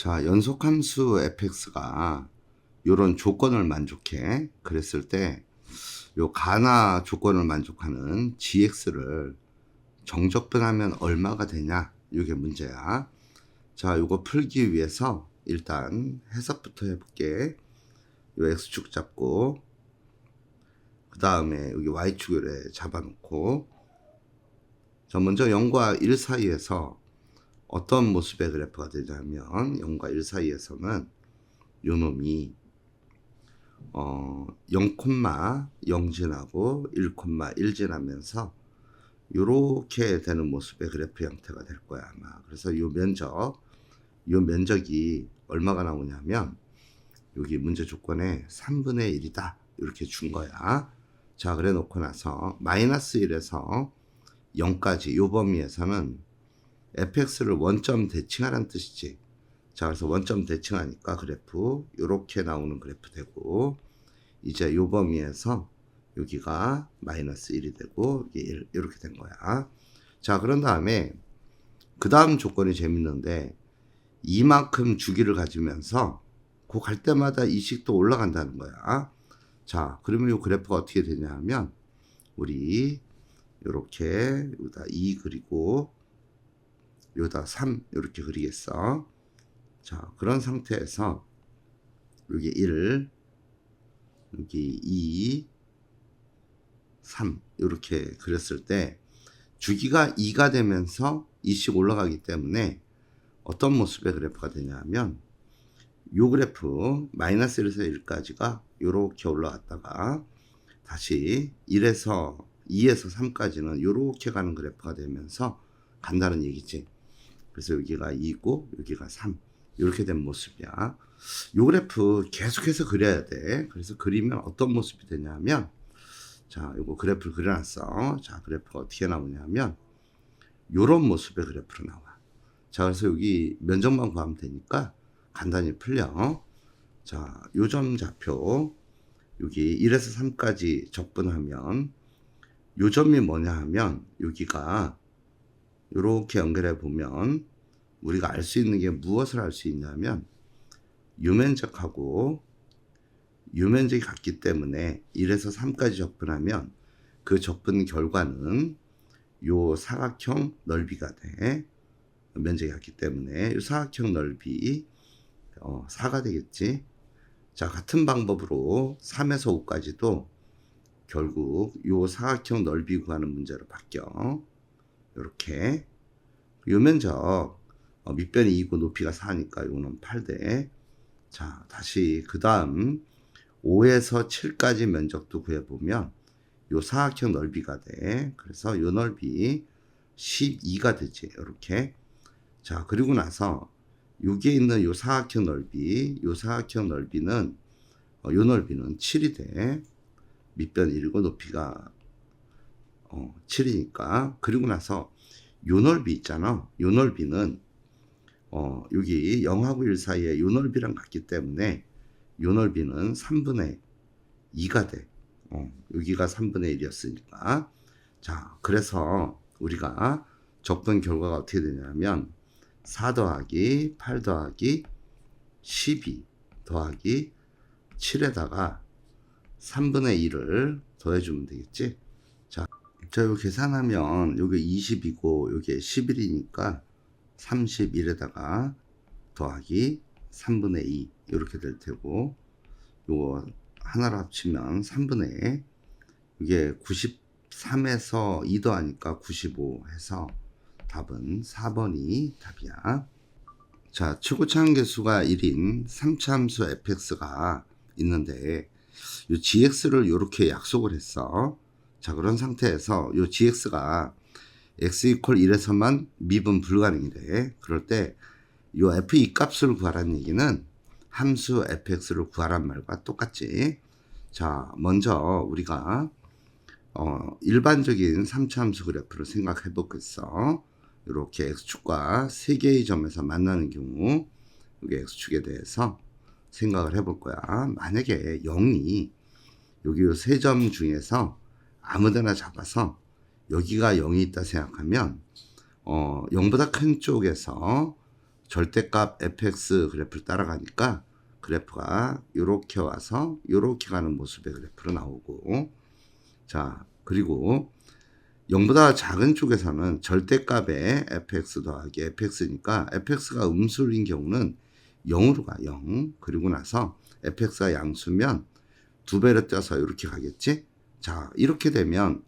자, 연속함수 fx가 요런 조건을 만족해. 그랬을 때, 요 가나 조건을 만족하는 gx를 정적분하면 얼마가 되냐? 요게 문제야. 자, 요거 풀기 위해서 일단 해석부터 해볼게. 요 x축 잡고, 그 다음에 여기 y축을 잡아놓고, 자, 먼저 0과 1 사이에서 어떤 모습의 그래프가 되냐면 0과 1 사이에서는 요 놈이 어, 0,0 지나고 1,1 지나면서 요렇게 되는 모습의 그래프 형태가 될 거야 아마. 그래서 요 면적 요 면적이 얼마가 나오냐면 여기 문제 조건에 3분의 1이다. 이렇게 준 거야. 자 그래 놓고 나서 마이너스 1에서 0까지 요 범위에서는 fx를 원점 대칭하라는 뜻이지. 자, 그래서 원점 대칭하니까 그래프 요렇게 나오는 그래프 되고 이제 요 범위에서 여기가 마이너스 1이 되고 이게 1, 이렇게 된 거야. 자, 그런 다음에 그 다음 조건이 재밌는데 이만큼 주기를 가지면서 그 갈 때마다 이 식도 올라간다는 거야. 자, 그러면 요 그래프가 어떻게 되냐 하면 우리 요렇게 여기다 2 그리고 여기다 3 이렇게 그리겠어. 자, 그런 상태에서 여기 1 여기 2 3 이렇게 그렸을 때 주기가 2가 되면서 2씩 올라가기 때문에 어떤 모습의 그래프가 되냐면 요 그래프 마이너스 1에서 1까지가 이렇게 올라갔다가 다시 1에서 2에서 3까지는 이렇게 가는 그래프가 되면서 간다는 얘기지. 그래서 여기가 2고 여기가 3 이렇게 된 모습이야. 요 그래프 계속해서 그려야 돼. 그래서 그리면 어떤 모습이 되냐면 자, 이거 그래프를 그려놨어. 자, 그래프가 어떻게 나오냐면 요런 모습의 그래프로 나와. 자, 그래서 여기 면적만 구하면 되니까 간단히 풀려. 자, 요점 좌표 여기 1에서 3까지 적분하면 요점이 뭐냐 하면 여기가 이렇게 연결해 보면 우리가 알 수 있는 게 무엇을 알 수 있냐면 유면적하고 유면적이 같기 때문에 1에서 3까지 적분하면 그 적분 결과는 요 사각형 넓이가 돼. 면적이 같기 때문에 요 사각형 넓이 어, 4가 되겠지. 자, 같은 방법으로 3에서 5까지도 결국 요 사각형 넓이 구하는 문제로 바뀌어. 요렇게. 요 면적, 어, 밑변이 2고 높이가 4니까 요거는 8대. 자, 다시 그 다음 5에서 7까지 면적도 구해보면 요 사각형 넓이가 돼. 그래서 요 넓이 12가 되지. 요렇게. 자, 그리고 나서 여기에 있는 요 사각형 넓이, 요 사각형 넓이는, 어, 요 넓이는 7이 돼. 밑변 1이고 높이가 어, 7이니까. 그리고 나서 요 넓이 있잖아. 요 넓이는 어, 여기 0하고 1 사이에 요 넓이랑 같기 때문에 요 넓이는 3분의 2가 돼. 어, 여기가 3분의 1이었으니까. 자, 그래서 우리가 적분 결과가 어떻게 되냐면 4 더하기 8 더하기 12 더하기 7에다가 3분의 1을 더해주면 되겠지. 자, 계산하면 여기 20이고 여기 11이니까 31에다가 더하기 3분의 2 이렇게 될 테고 요거 하나로 합치면 3분의 이게 93에서 2 더하니까 95 해서 답은 4번이 답이야. 자, 최고차항 개수가 1인 3차함수 fx가 있는데 요 gx를 이렇게 약속을 했어. 자, 그런 상태에서 요 gx가 x 이퀄 1에서만 미분 불가능이래. 그럴 때 요 f2 값을 구하라는 얘기는 함수 fx를 구하란 말과 똑같지. 자, 먼저 우리가 어, 일반적인 3차 함수 그래프를 생각해 보겠어. 이렇게 x축과 세 개의 점에서 만나는 경우 여기 x축에 대해서 생각을 해볼 거야. 만약에 0이 여기 세 점 중에서 아무데나 잡아서 여기가 0이 있다 생각하면 어, 0보다 큰 쪽에서 절대값 fx 그래프를 따라가니까 그래프가 이렇게 와서 이렇게 가는 모습의 그래프로 나오고 자 그리고 0보다 작은 쪽에서는 절대값의 fx 더하기 fx니까 fx가 음수인 경우는 0으로 가 0. 그리고 나서 fx가 양수면 두 배로 떼서 이렇게 가겠지? 자, 이렇게 되면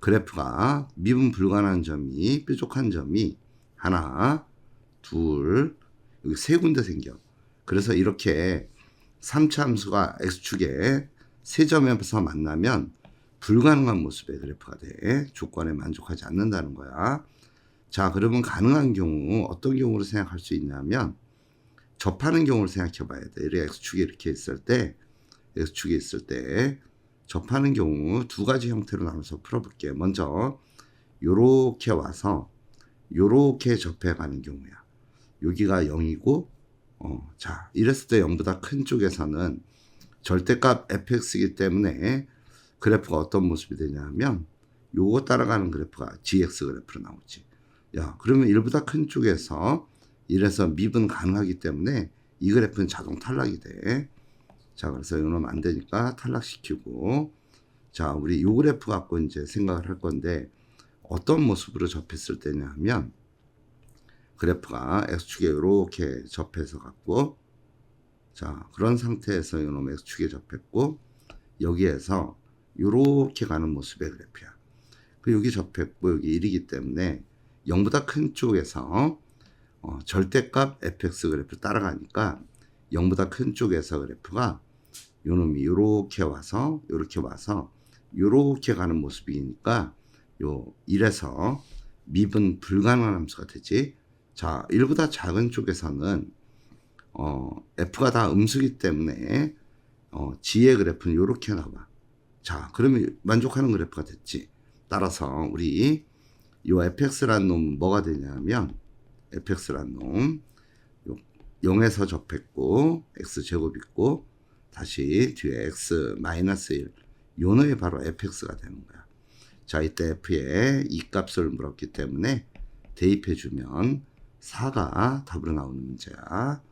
그래프가 미분 불가능한 점이 뾰족한 점이 하나, 둘, 여기 세 군데 생겨. 그래서 이렇게 3차 함수가 x축에 세 점에서 만나면 불가능한 모습의 그래프가 돼. 조건에 만족하지 않는다는 거야. 자, 그러면 가능한 경우 어떤 경우로 생각할 수 있냐면 접하는 경우를 생각해 봐야 돼. 이렇게 x축이 이렇게 있을 때 x축이 있을 때 접하는 경우 두 가지 형태로 나눠서 풀어볼게요. 먼저 요렇게 와서 요렇게 접해 가는 경우야. 여기가 0이고 어, 자, 이랬을 때 0보다 큰 쪽에서는 절대값 fx이기 때문에 그래프가 어떤 모습이 되냐면 요거 따라가는 그래프가 gx 그래프로 나오지. 야, 그러면 1보다 큰 쪽에서 이래서 미분 가능하기 때문에 이 그래프는 자동 탈락이 돼. 자, 그래서 이놈 안 되니까 탈락시키고 자, 우리 요 그래프 갖고 이제 생각을 할 건데 어떤 모습으로 접했을 때냐 하면 그래프가 x축에 이렇게 접해서 갖고 자, 그런 상태에서 이놈 x축에 접했고 여기에서 이렇게 가는 모습의 그래프야. 그 여기 접했고 여기 1이기 때문에 0보다 큰 쪽에서 어, 절대값 fx 그래프 따라가니까 0보다 큰 쪽에서 그래프가 요놈이 요렇게 와서 요렇게 와서 요렇게 가는 모습이니까 요 1에서 미분 불가능한 함수가 되지. 자, 1보다 작은 쪽에서는 어, f가 다 음수기 때문에 어, g의 그래프는 요렇게 나와. 자, 그러면 만족하는 그래프가 됐지. 따라서 우리 요 fx란 놈 뭐가 되냐면 fx란 놈 0에서 접했고 x제곱 있고 다시 뒤에 x 마이너스 1 요놈이 바로 fx가 되는 거야. 자, 이때 f에 이 값을 물었기 때문에 대입해 주면 4가 답으로 나오는 문제야.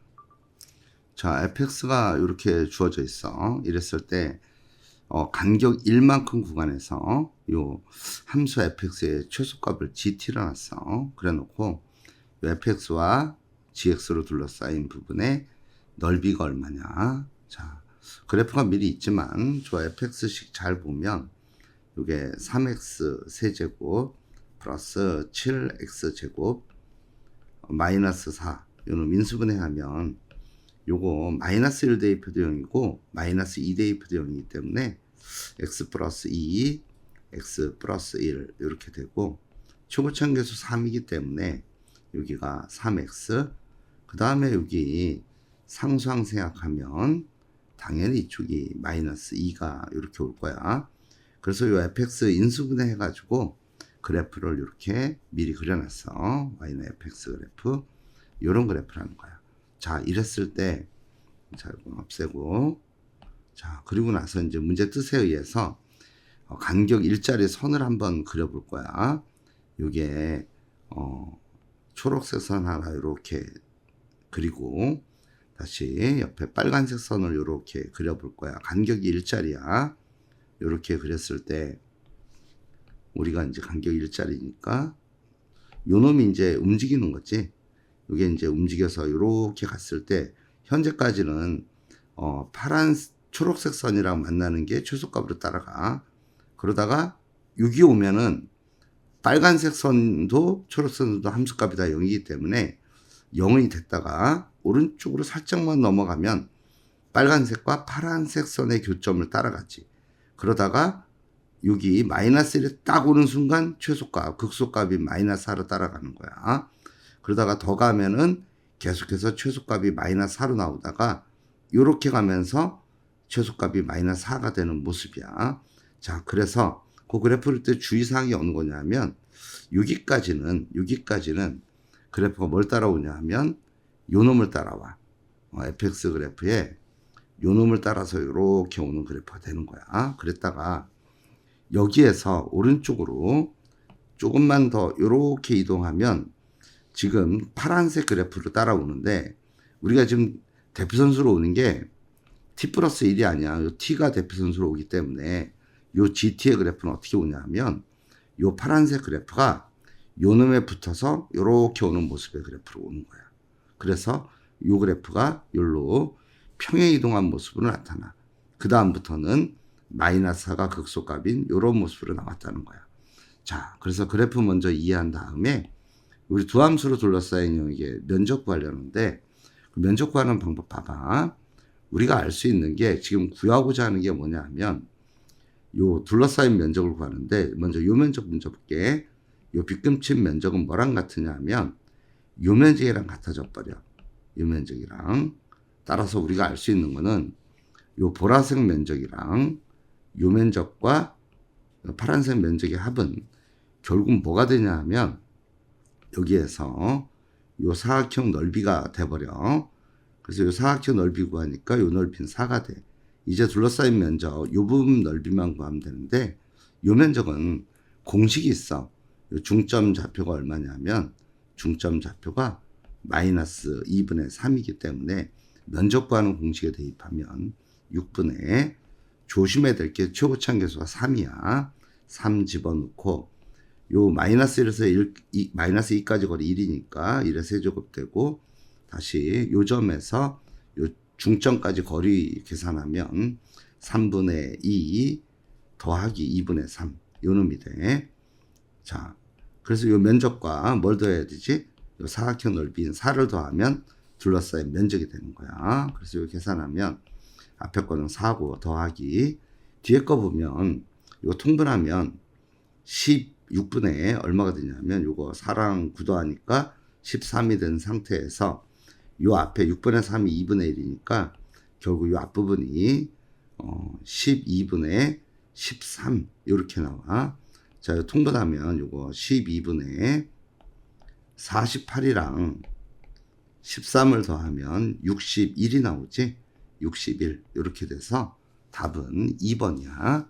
자, fx가 이렇게 주어져 있어. 이랬을 때 어, 간격 1만큼 구간에서 요 함수 fx의 최소값을 gt로 놨어. 그래 놓고 요 fx와 gx로 둘러싸인 부분의 넓이가 얼마냐. 자, 그래프가 미리 있지만 저 fx식 잘 보면 요게 3x 세제곱 플러스 7x 제곱 마이너스 4 요는 민수분해하면 요거 마이너스 1 대입해도 0이고 마이너스 2 대입해도 0이기 때문에 x 플러스 2 x 플러스 1 이렇게 되고 초고참 계수 3이기 때문에 여기가 3x 그 다음에 여기 상수항 생각하면 당연히 이쪽이 마이너스 2가 이렇게 올 거야. 그래서 요 fx 인수분해 해가지고 그래프를 이렇게 미리 그려놨어. y는 fx 그래프. 요런 그래프라는 거야. 자, 이랬을 때, 자, 이거 없애고. 자, 그리고 나서 이제 문제 뜻에 의해서 어, 간격 일자리 선을 한번 그려볼 거야. 요게, 어, 초록색 선 하나 이렇게 그리고 다시 옆에 빨간색 선을 이렇게 그려볼 거야. 간격이 일자리야. 이렇게 그렸을 때 우리가 이제 간격 일자리니까 요 놈이 이제 움직이는 거지. 이게 이제 움직여서 이렇게 갔을 때 현재까지는 어 파란 초록색 선이랑 만나는 게 최소값으로 따라가. 그러다가 6이 오면은 빨간색 선도 초록색 선도 함수값이 다 0이기 때문에 0이 됐다가 오른쪽으로 살짝만 넘어가면 빨간색과 파란색 선의 교점을 따라가지. 그러다가 여기 마이너스 1에 딱 오는 순간 최소값, 극소값이 마이너스 4로 따라가는 거야. 그러다가 더 가면은 계속해서 최소값이 마이너스 4로 나오다가 요렇게 가면서 최소값이 마이너스 4가 되는 모습이야. 자, 그래서 그 그래프를 때 주의사항이 어느 거냐면 여기까지는 여기까지는 그래프가 뭘 따라오냐 하면 요 놈을 따라와. 어, fx 그래프에 요 놈을 따라서 이렇게 오는 그래프가 되는 거야. 그랬다가 여기에서 오른쪽으로 조금만 더 이렇게 이동하면 지금 파란색 그래프를 따라오는데 우리가 지금 대표 선수로 오는 게 T 플러스 1이 아니야. 요 T가 대표 선수로 오기 때문에 요 GT의 그래프는 어떻게 오냐면 요 파란색 그래프가 요 놈에 붙어서 요렇게 오는 모습의 그래프로 오는 거야. 그래서 요 그래프가 요로 평행 이동한 모습으로 나타나. 그 다음부터는 마이너스 4가 극소값인 요런 모습으로 나왔다는 거야. 자, 그래서 그래프 먼저 이해한 다음에 우리 두 함수로 둘러싸인 이게 면적 구하려는데 그 면적 구하는 방법 봐봐. 우리가 알 수 있는 게 지금 구하고자 하는 게 뭐냐면 요 둘러싸인 면적을 구하는데 먼저 요 면적 먼저 볼게. 요 빗금친 면적은 뭐랑 같으냐면 요 면적이랑 같아져 버려. 요 면적이랑 따라서 우리가 알 수 있는 거는 요 보라색 면적이랑 요 면적과 파란색 면적의 합은 결국 뭐가 되냐 하면 여기에서 요 사각형 넓이가 돼버려. 그래서 요 사각형 넓이 구하니까 요 넓이는 4가 돼. 이제 둘러싸인 면적 요 부분 넓이만 구하면 되는데 요 면적은 공식이 있어. 요 중점 좌표가 얼마냐면 중점 좌표가 마이너스 2분의 3이기 때문에 면적 구하는 공식에 대입하면 6분의 조심해야 될 게 최고차항 계수가 3이야. 3 집어넣고 요 마이너스 1에서 1, 이, 마이너스 2까지 거리 1이니까 1의 세제곱되고 다시 요 점에서 요 중점까지 거리 계산하면 3분의 2 더하기 2분의 3 요 놈이 돼. 자, 그래서 요 면적과 뭘 더해야 되지? 요 사각형 넓이인 4를 더하면 둘러싸인 면적이 되는 거야. 그래서 요 계산하면 앞에 거는 4고 더하기 뒤에 거 보면 이거 통분하면 16분의 얼마가 되냐면 요거 4랑 9 더하니까 13이 된 상태에서 요 앞에 6분의 3이 2분의 1이니까 결국 요 앞부분이 어 12분의 13 이렇게 나와. 자, 요 통분하면 요거 12분의 48이랑 13을 더하면 61이 나오지. 61 이렇게 돼서 답은 2번이야.